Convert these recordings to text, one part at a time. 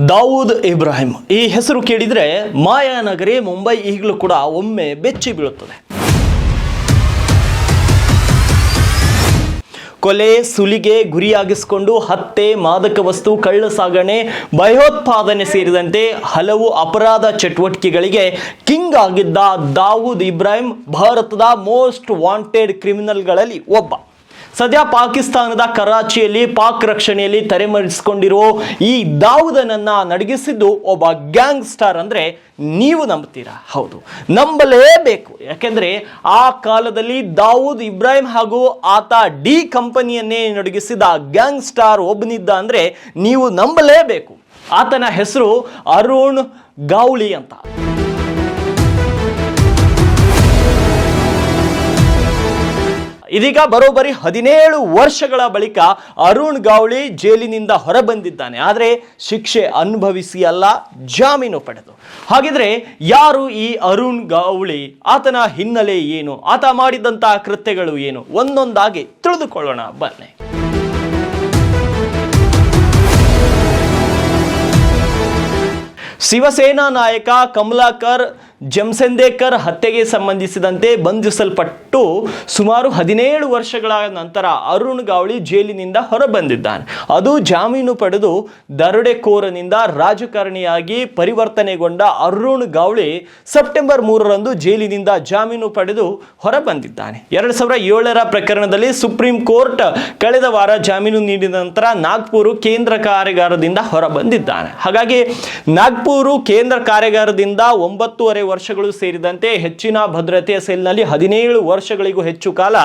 ದಾವೂದ್ ಇಬ್ರಾಹಿಂ. ಈ ಹೆಸರು ಕೇಳಿದರೆ ಮಾಯಾನಗರಿ ಮುಂಬೈ ಈಗಲೂ ಕೂಡ ಒಮ್ಮೆ ಬೆಚ್ಚಿ ಬೀಳುತ್ತದೆ. ಕೊಲೆ, ಸುಲಿಗೆ, ಗುರಿಯಾಗಿಸಿಕೊಂಡು ಹತ್ತೆ ಮಾದಕ ವಸ್ತು ಕಳ್ಳ ಸಾಗಣೆ ಭಯೋತ್ಪಾದನೆ ಸೇರಿದಂತೆ ಹಲವು ಅಪರಾಧ ಚಟುವಟಿಕೆಗಳಿಗೆ ಕಿಂಗ್ ಆಗಿದ್ದ ದಾವೂದ್ ಇಬ್ರಾಹಿಂ ಭಾರತದ ಮೋಸ್ಟ್ ವಾಂಟೆಡ್ ಕ್ರಿಮಿನಲ್ಗಳಲ್ಲಿ ಒಬ್ಬ. ಸದ್ಯ ಪಾಕಿಸ್ತಾನದ ಕರಾಚಿಯಲ್ಲಿ ಪಾಕ್ ರಕ್ಷಣೆಯಲ್ಲಿ ತಲೆಮರೆಸಿಕೊಂಡಿರೋ ಈ ದಾವುದನನ್ನ ನಡಗಿಸಿದ್ದು ಒಬ್ಬ ಗ್ಯಾಂಗ್ ಸ್ಟಾರ್ ಅಂದ್ರೆ ನೀವು ನಂಬ್ತೀರಾ ಹೌದು. ನಂಬಲೇಬೇಕು. ಯಾಕೆಂದ್ರೆ ಆ ಕಾಲದಲ್ಲಿ ದಾವೂದ್ ಇಬ್ರಾಹಿಂ ಹಾಗೂ ಆತ ಡಿ ಕಂಪನಿಯನ್ನೇ ನಡಗಿಸಿದ ಗ್ಯಾಂಗ್ ಸ್ಟಾರ್ ಒಬ್ಬನಿದ್ದ ಅಂದ್ರೆ ನೀವು ನಂಬಲೇಬೇಕು. ಆತನ ಹೆಸರು ಅರುಣ್ ಗೌಳಿ ಅಂತ. ಇದೀಗ ಬರೋಬ್ಬರಿ ಹದಿನೇಳು ವರ್ಷಗಳ ಬಳಿಕ ಅರುಣ್ ಗೌಳಿ ಜೈಲಿನಿಂದ ಹೊರಬಂದಿದ್ದಾನೆ. ಆದರೆ ಶಿಕ್ಷೆ ಅನುಭವಿಸಿ ಅಲ್ಲ, ಜಾಮೀನು ಪಡೆದು. ಹಾಗಿದ್ರೆ ಯಾರು ಈ ಅರುಣ್ ಗೌಳಿ ಆತನ ಹಿನ್ನೆಲೆ ಏನು? ಆತ ಮಾಡಿದಂತಹ ಕೃತ್ಯಗಳು ಏನು? ಒಂದೊಂದಾಗಿ ತಿಳಿದುಕೊಳ್ಳೋಣ. ಬನ್ನಿ. ಶಿವಸೇನಾ ನಾಯಕ ಕಮಲಾಕರ್ ಜಮಸಂದೇಕರ್ ಹತ್ಯೆಗೆ ಸಂಬಂಧಿಸಿದಂತೆ ಬಂಧಿಸಲ್ಪಟ್ಟು ಸುಮಾರು ಹದಿನೇಳು ವರ್ಷಗಳ ನಂತರ ಅರುಣ್ ಗೌಳಿ ಜೈಲಿನಿಂದ ಹೊರಬಂದಿದ್ದಾನೆ. ಅದು ಜಾಮೀನು ಪಡೆದು ದರೋಡೆಕೋರನಿಂದ ರಾಜಕಾರಣಿಯಾಗಿ ಪರಿವರ್ತನೆಗೊಂಡ ಅರುಣ್ ಗೌಳಿ ಸೆಪ್ಟೆಂಬರ್ ಮೂರರಂದು ಜೈಲಿನಿಂದ ಜಾಮೀನು ಪಡೆದು ಹೊರಬಂದಿದ್ದಾನೆ. ಎರಡು ಸಾವಿರ ಏಳರ ಪ್ರಕರಣದಲ್ಲಿ ಸುಪ್ರೀಂ ಕೋರ್ಟ್ ಕಳೆದ ವಾರ ಜಾಮೀನು ನೀಡಿದ ನಂತರ ನಾಗ್ಪುರು ಕೇಂದ್ರ ಕಾರ್ಯಾಗಾರದಿಂದ ಹೊರಬಂದಿದ್ದಾನೆ. ಹಾಗಾಗಿ ನಾಗ್ಪುರು ಕೇಂದ್ರ ಕಾರ್ಯಾಗಾರದಿಂದ ಒಂಬತ್ತೂವರೆ ವರ್ಷಗಳು ಸೇರಿದಂತೆ ಹೆಚ್ಚಿನ ಭದ್ರತೆಯ ಸೆಲ್ನಲ್ಲಿ ಹದಿನೇಳು ವರ್ಷಗಳಿಗೂ ಹೆಚ್ಚು ಕಾಲ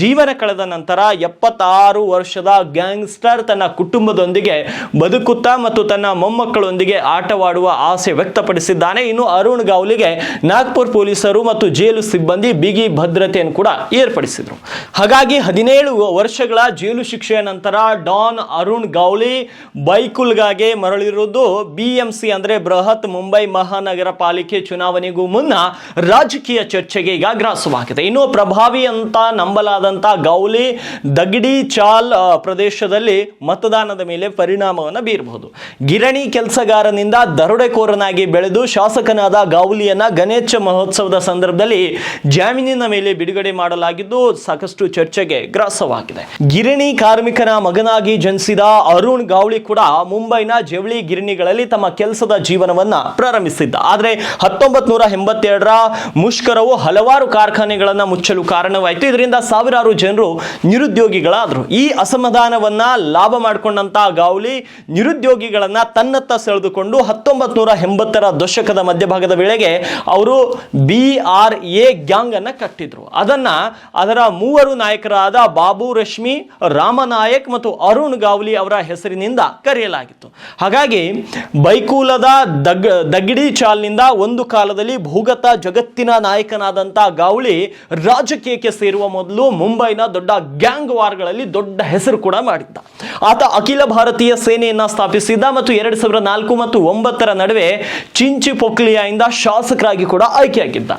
ಜೀವನ ಕಳೆದ ನಂತರ ಎಪ್ಪತ್ತಾರು ವರ್ಷದ ಗ್ಯಾಂಗ್ಸ್ಟರ್ ತನ್ನ ಕುಟುಂಬದೊಂದಿಗೆ ಬದುಕುತ್ತಾ ಮತ್ತು ತನ್ನ ಮೊಮ್ಮಕ್ಕಳೊಂದಿಗೆ ಆಟವಾಡುವ ಆಸೆ ವ್ಯಕ್ತಪಡಿಸಿದ್ದಾನೆ. ಇನ್ನು ಅರುಣ್ ಗೌಲಿಗೆ ನಾಗ್ಪುರ್ ಪೊಲೀಸರು ಮತ್ತು ಜೈಲು ಸಿಬ್ಬಂದಿ ಬಿಗಿ ಭದ್ರತೆಯನ್ನು ಕೂಡ ಏರ್ಪಡಿಸಿದರು. ಹಾಗಾಗಿ ಹದಿನೇಳು ವರ್ಷಗಳ ಜೈಲು ಶಿಕ್ಷೆಯ ನಂತರ ಡಾನ್ ಅರುಣ್ ಗೌಲಿ ಬೈಕುಲ್ಗಾಗೆ ಮರಳಿರುವುದು. ಬಿಎಂಸಿ ಅಂದ್ರೆ ಬೃಹತ್ ಮುಂಬೈ ಮಹಾನಗರ ಪಾಲಿಕೆ ಚುನಾವಣೆಗೂ ಮುನ್ನ ರಾಜಕೀಯ ಚರ್ಚೆಗೆ ಈಗ ಗ್ರಾಸವಾಗಿದೆ ಇನ್ನು ಪ್ರಭಾವಿ ಅಂತ ನಂಬಲಾದಂತ ಗೌಲಿ, ದಗಡಿ, ಚಾಲ್ ಪ್ರದೇಶದಲ್ಲಿ ಮತದಾನದ ಮೇಲೆ ಪರಿಣಾಮವನ್ನು ಬೀರಬಹುದು. ಗಿರಣಿ ಕೆಲಸಗಾರನಿಂದ ದರೋಡೆಕೋರನಾಗಿ ಬೆಳೆದು ಶಾಸಕನಾದ ಗೌಲಿಯನ್ನ ಗಣೇಶ ಮಹೋತ್ಸವದ ಸಂದರ್ಭದಲ್ಲಿ ಜಾಮೀನಿನ ಮೇಲೆ ಬಿಡುಗಡೆ ಮಾಡಲಾಗಿದ್ದು ಸಾಕಷ್ಟು ಚರ್ಚೆಗೆ ಗ್ರಾಸವಾಗಿದೆ. ಗಿರಣಿ ಕಾರ್ಮಿಕನ ಮಗನಾಗಿ ಜನಿಸಿದ ಅರುಣ್ ಗೌಳಿ ಕೂಡ ಮುಂಬೈನ ಜವಳಿ ಗಿರಣಿಗಳಲ್ಲಿ ತಮ್ಮ ಕೆಲಸದ ಜೀವನವನ್ನ ಪ್ರಾರಂಭಿಸಿದ್ದ. ಆದರೆ ಹತ್ತೊಂಬತ್ ನೂರ ಎಂಬತ್ತೆರಡರ ಮುಷ್ಕರವು ಹಲವಾರು ಕಾರ್ಖಾನೆಗಳನ್ನ ಮುಚ್ಚಲು ಕಾರಣವಾಯಿತು. ಇದರಿಂದ ಸಾವಿರಾರು ಜನರು ನಿರುದ್ಯೋಗಿಗಳಾದರು. ಈ ಅಸಮಾಧಾನವನ್ನ ಲಾಭ ಮಾಡಿಕೊಂಡಂತಹ ಗೌಲಿ ನಿರುದ್ಯೋಗಿಗಳನ್ನ ತನ್ನತ್ತ ಸೆಳೆದುಕೊಂಡು ಹತ್ತೊಂಬತ್ ನೂರ ಎಂಬತ್ತರ ದಶಕದ ಮಧ್ಯಭಾಗದ ವೇಳೆಗೆ ಅವರು ಬಿ ಆರ್ ಎ ಗ್ಯಾಂಗ್ ಅನ್ನ ಕಟ್ಟಿದ್ರು. ಅದನ್ನ ಅದರ ಮೂವರು ನಾಯಕರಾದ ಬಾಬು ರಶ್ಮಿ, ರಾಮನಾಯಕ್ ಮತ್ತು ಅರುಣ್ ಗಾವ್ಲಿ ಅವರ ಹೆಸರಿನಿಂದ ಕರೆಯಲಾಗಿತ್ತು. ಹಾಗಾಗಿ ಬೈಕೂಲದ ದಗ್ ದಗಡಿ ಚಾಲ್ನಿಂದ ಒಂದು ಕಾಲದಲ್ಲಿ ಭೂಗತ ಜಗತ್ತಿನ ನಾಯಕನಾದಂಥ ಗಾವಳಿ ರಾಜಕೀಯಕ್ಕೆ ಸೇರುವ ಮೊದಲು ಮುಂಬೈನ ದೊಡ್ಡ ಗ್ಯಾಂಗ್ ವಾರ್ಗಳಲ್ಲಿ ದೊಡ್ಡ ಹೆಸರು ಕೂಡ ಮಾಡಿದ್ದ. ಆತ ಅಖಿಲ ಭಾರತೀಯ ಸೇನೆಯನ್ನ ಸ್ಥಾಪಿಸಿದ್ದ ಮತ್ತು ಎರಡು ಸಾವಿರದ ನಾಲ್ಕು ಮತ್ತು ಒಂಬತ್ತರ ನಡುವೆ ಚಿಂಚಿ ಪೊಕ್ಲಿಯಾಯಿಂದ ಶಾಸಕರಾಗಿ ಕೂಡ ಆಯ್ಕೆಯಾಗಿದ್ದ.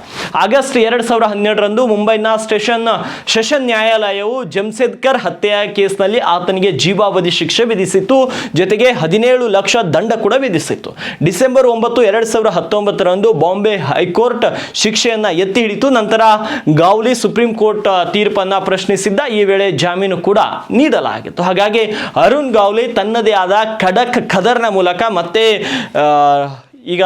ಆಗಸ್ಟ್ ಎರಡು ಸಾವಿರದ ಹನ್ನೆರಡರಂದು ಮುಂಬೈನ ಸ್ಟೇಷನ್, ಸೆಷನ್ ನ್ಯಾಯಾಲಯವು ಜಮ್ಸೆದ್ಕರ್ ಹತ್ಯೆಯ ಕೇಸ್ನಲ್ಲಿ ಆತನಿಗೆ ಜೀವಾವಧಿ ಶಿಕ್ಷೆ ವಿಧಿಸಿತ್ತು. ಜೊತೆಗೆ ಹದಿನೇಳು ಲಕ್ಷ ದಂಡ ಕೂಡ ವಿಧಿಸಿತ್ತು. ಡಿಸೆಂಬರ್ ಒಂಬತ್ತು ಎರಡು ಸಾವಿರದ ಹತ್ತೊಂಬತ್ತರಂದು ಬಾಂಬೆ ಹೈಕೋರ್ಟ್ ಶಿಕ್ಷೆಯನ್ನು ಎತ್ತಿ ಹಿಡಿತು ನಂತರ ಗೌಲಿ ಸುಪ್ರೀಂ ಕೋರ್ಟ್ ತೀರ್ಪನ್ನ ಪ್ರಶ್ನಿಸಿದ್ದ ಈ ವೇಳೆ ಜಾಮೀನು ಕೂಡ ನೀಡಲಾಗಿತ್ತು. ಹಾಗಾಗಿ ಅರುಣ್ ಗೌಲಿ ತನ್ನದೇ ಆದ ಖಡಕ್ ಖದರ್ನ ಮೂಲಕ ಮತ್ತೆ ಈಗ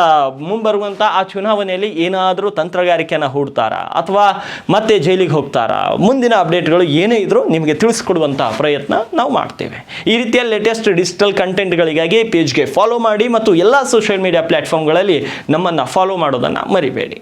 ಮುಂಬರುವಂಥ ಆ ಚುನಾವಣೆಯಲ್ಲಿ ಏನಾದರೂ ತಂತ್ರಗಾರಿಕೆಯನ್ನು ಹೂಡ್ತಾರಾ? ಅಥವಾ ಮತ್ತೆ ಜೈಲಿಗೆ ಹೋಗ್ತಾರಾ? ಮುಂದಿನ ಅಪ್ಡೇಟ್ಗಳು ಏನೇ ಇದ್ರೂ ನಿಮಗೆ ತಿಳಿಸ್ಕೊಡುವಂಥ ಪ್ರಯತ್ನ ನಾವು ಮಾಡ್ತೇವೆ. ಈ ರೀತಿಯ ಲೇಟೆಸ್ಟ್ ಡಿಜಿಟಲ್ ಕಂಟೆಂಟ್ಗಳಿಗಾಗಿ ಪೇಜ್ಗೆ ಫಾಲೋ ಮಾಡಿ ಮತ್ತು ಎಲ್ಲ ಸೋಷಿಯಲ್ ಮೀಡಿಯಾ ಪ್ಲಾಟ್ಫಾರ್ಮ್ಗಳಲ್ಲಿ ನಮ್ಮನ್ನು ಫಾಲೋ ಮಾಡೋದನ್ನು ಮರಿಬೇಡಿ.